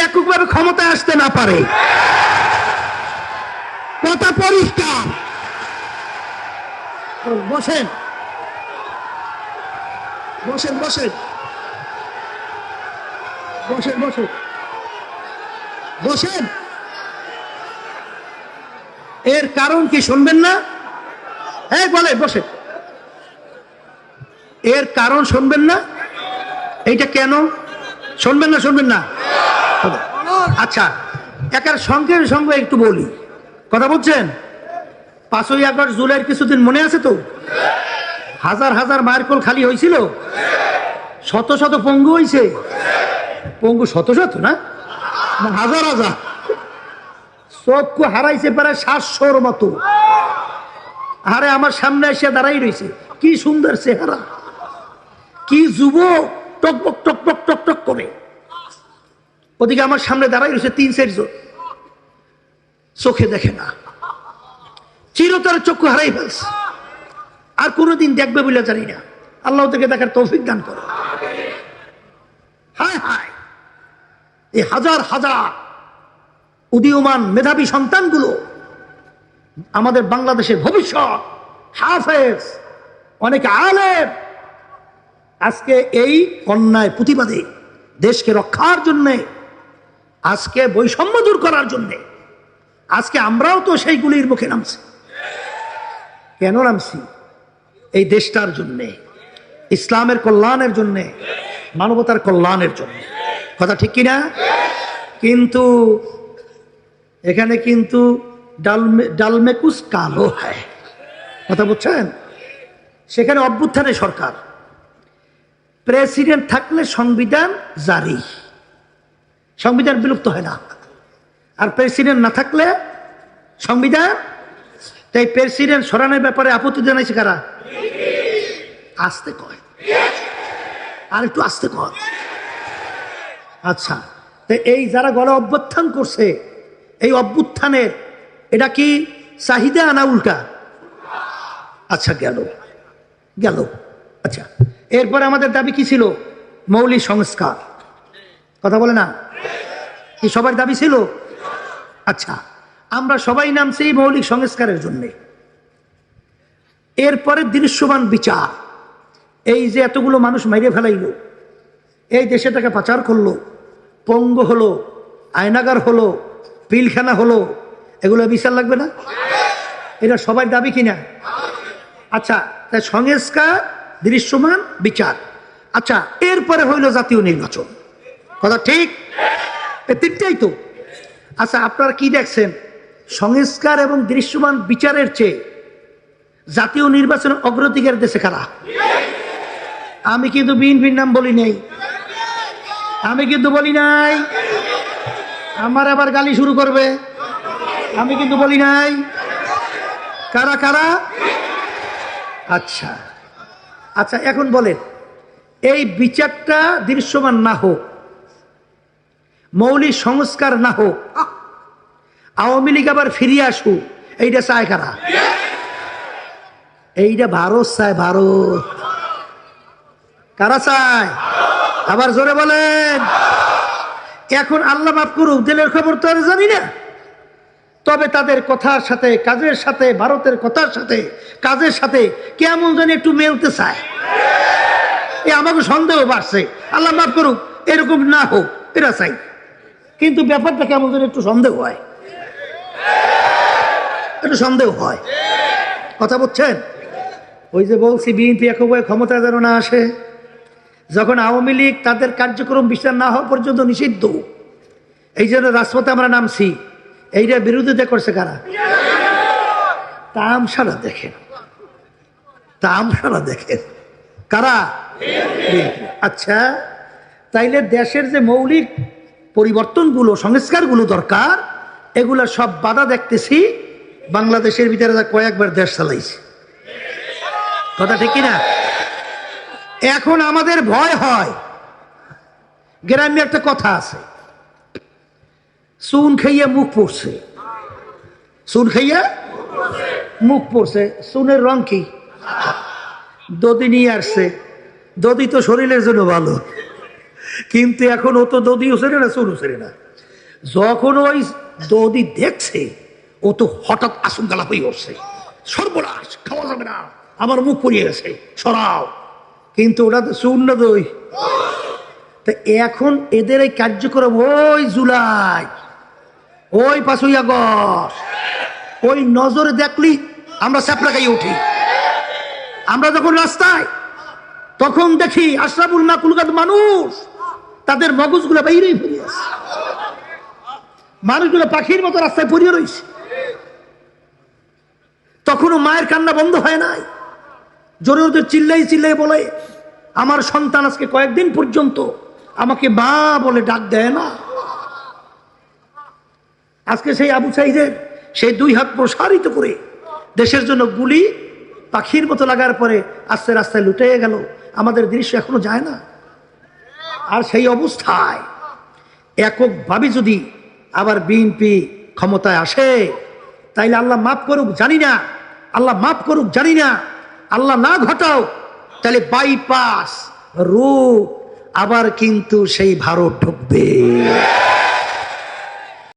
এককভাবে ক্ষমতায় আসতে না পারে। কথা পরিষ্কার। বসেন। বসেন বসেন। বসেন বসেন। বসেন। এর কারণ কি শুনবেন না? হ্যাঁ বলে বসে এর কারণ শুনবেন না? এইটা কেন? শুনবেন না শুনবেন না। আচ্ছা একার সঙ্গে সঙ্গে একটু বলি। কথা বলছেন? পাঁচই আগস্ট জুলাইয়ের কিছুদিন মনে আছে তো? হাজার হাজার মায়ের কোল খালি হয়েছিল? শত শত পঙ্গু হয়েছে পঙ্গু শত শত না? না, হাজার হাজার। চক্ষু হারাইছে প্রায় সাতশোর মতো। আরে আমার সামনে এসে দাঁড়াই রয়েছে কি সুন্দর চেহারা। কি যুবক টক টক টক করে। ওদিকে আমার সামনে দাঁড়াই রয়েছে তিন চারজন চোখে দেখে না। চিরতর চক্ষু হারাই ফেলছে। আর কোনোদিন দেখবে বলে জানি না। আল্লাহ থেকে দেখার তৌফিক দান করো। হায় হায়। এই হাজার হাজার উদীয়মান মেধাবী সন্তানগুলো আমাদের বাংলাদেশের ভবিষ্যৎ হাফেজ, অনেকে আলেম। আজকে এই অন্যায় প্রতিবাদে দেশকে রক্ষার জন্যে আজকে বৈষম্য দূর করার জন্যে। আজকে আমরাও তো সেইগুলির মুখে নামছি। কেন নামছি? এই দেশটার জন্যে, ইসলামের কল্যাণের জন্যে, মানবতার কল্যাণের জন্য। কথা ঠিক কিনা? কিন্তু এখানে কিন্তু ডালমে, ডালমেকুস কালো হয়। কথা বলছেন সেখানে অভ্যুত্থানে সরকার। প্রেসিডেন্ট থাকলে সংবিধান জারি। সংবিধান বিলুপ্ত হয় না। আর প্রেসিডেন্ট না থাকলে সংবিধান? তাই প্রেসিডেন্ট সরানোর ব্যাপারে আপত্তি জানাইছে কারা? আসতে কয়। আর একটু আসতে কয়। আচ্ছা তো এই যারা গণ অভ্যুত্থান করছে, এই অভ্যুত্থানের, এটা কি চাহিদা না উল্টা? আচ্ছা গেল। গেল। আচ্ছা এরপরে আমাদের দাবি কি ছিল? মৌলিক সংস্কার। কথা বলে না? কি সবার দাবি ছিল? আচ্ছা আমরা সবাই নামছি এই মৌলিক সংস্কারের জন্যে। এরপরে দৃশ্যমান বিচার, এই যে এতগুলো মানুষ মেরে ফেলাইলো, এই দেশেটাকে পাচার করল, পঙ্গ হলো, আয়নাগার হলো, পিলখানা হলো, এগুলো বিচার লাগবে না? এটা সবার দাবি কিনা? আচ্ছা তাই সংস্কার, দৃশ্যমান, বিচার। আচ্ছা এরপরে হইল জাতীয় নির্বাচন। কথা ঠিক? তিনটাই তো। আচ্ছা আপনারা কি দেখছেন? সংস্কার এবং দৃশ্যমান বিচারের চেয়ে জাতীয় নির্বাচনের অগ্রাধিকার দেশে কারা? আমি কিন্তু বিএনপির নাম বলি নাই। আমি কিন্তু বলি নাই, আমার আবার গালি শুরু করবে। আমি কিন্তু বলি নাই, কারা কারা? আচ্ছা আচ্ছা এখন বলেন, এই বিচারটা দৃশ্যমান না হোক মৌলিক সংস্কার না হোক। আওয়ামী লীগ আবার ফিরিয়ে আসুক। এইটা চায় কারা? এইটা ভারত চায়, ভারত। কারা চায়? আবার জোরে বলেন। এখন আল্লাহ মাফ করুক দিলের খবর তো আর জানি না। তবে তাদের কথার সাথে, কাজের সাথে, ভারতের কথার সাথে, কাজের সাথে কেমন যেন একটু মেলতে চায়। এ আমাকে সন্দেহ বাড়ছে। আল্লাহ মাফ করুক, এরকম না হোক, এরা চাই কিন্তু ব্যাপারটা কেমন যেন একটু সন্দেহ হয়। একটু সন্দেহ হয়। কথা বলছেন? ওই যে বলছি, বিএনপি একবারে ক্ষমতা যেন না আসে, যখন আওয়ামী লীগ তাদের কার্যক্রম বিচার না হওয়া পর্যন্ত নিষিদ্ধ, এই জন্য রাজপথে আমরা নামছি। এইটা বিরোধিতা করছে কারা? তামসারা দেখেন। তামসারা দেখেন। কারা? আচ্ছা তাইলে দেশের যে মৌলিক পরিবর্তনগুলো, সংস্কারগুলো দরকার। এগুলা সব বাধা দেখতেছি। বাংলাদেশের ভিতরে কয়েকবার দেশ চালাইছে। কথা ঠিক কিনা? এখন আমাদের ভয় হয়। গ্রামে একটা কথা আছে। চুন খাইয়া মুখ পড়ছে। চুন খাইয়া মুখ পড়ছে। চুনের রং কি? দদি নিয়ে আসছে। দদি তো শরীরের জন্য ভালো। কিন্তু এখন ও তো দদি উসেরে না, সুর উসেরে না। যখন ওই দদি দেখছে, ও তো হঠাৎ আশঙ্কা হয়ে উঠছে। সর্বনাশ, খাওয়া যাবে না, আমার মুখ পড়িয়ে গেছে, সরাও। কিন্তু ওটা তো শূন্য দই। তা এখন এদের এই কার্যক্রম ওই জুলাই, ওই পাঁচই আগস্ট, ওই নজরে দেখলি, আমরা স্যাপলা গাইয়ে উঠি। আমরা যখন রাস্তায়, তখন দেখি আশরাফুল মাকুলগাত মানুষ তাদের মগজগুলো বাইরেই ফিরে আসে মানুষগুলো পাখির মতো রাস্তায় পড়িয়ে রয়েছে। তখনও মায়ের কান্না বন্ধ হয় নাই। জোরে ওদের চিল্লাই চিল্লাই বলে, আমার সন্তান আজকে কয়েকদিন পর্যন্ত আমাকে মা বলে ডাক দেয় না। আজকে সেই আবু সাইদের সেই দুই হাত প্রসারিত করে দেশের জন্য গুলি পাখির মতো লাগার পরে আস্তে রাস্তায় লুটে গেল। আমাদের দৃশ্য এখনও যায় না। আর সেই অবস্থায় এককভাবে যদি আবার বিএনপি ক্ষমতায় আসে, তাইলে আল্লাহ মাফ করুক, জানি না। আল্লাহ মাফ করুক, জানি না। আল্লাহ না ঘটাও তাহলে বাইপাস রূপ, আবার কিন্তু সেই ভারত ঢুকবে।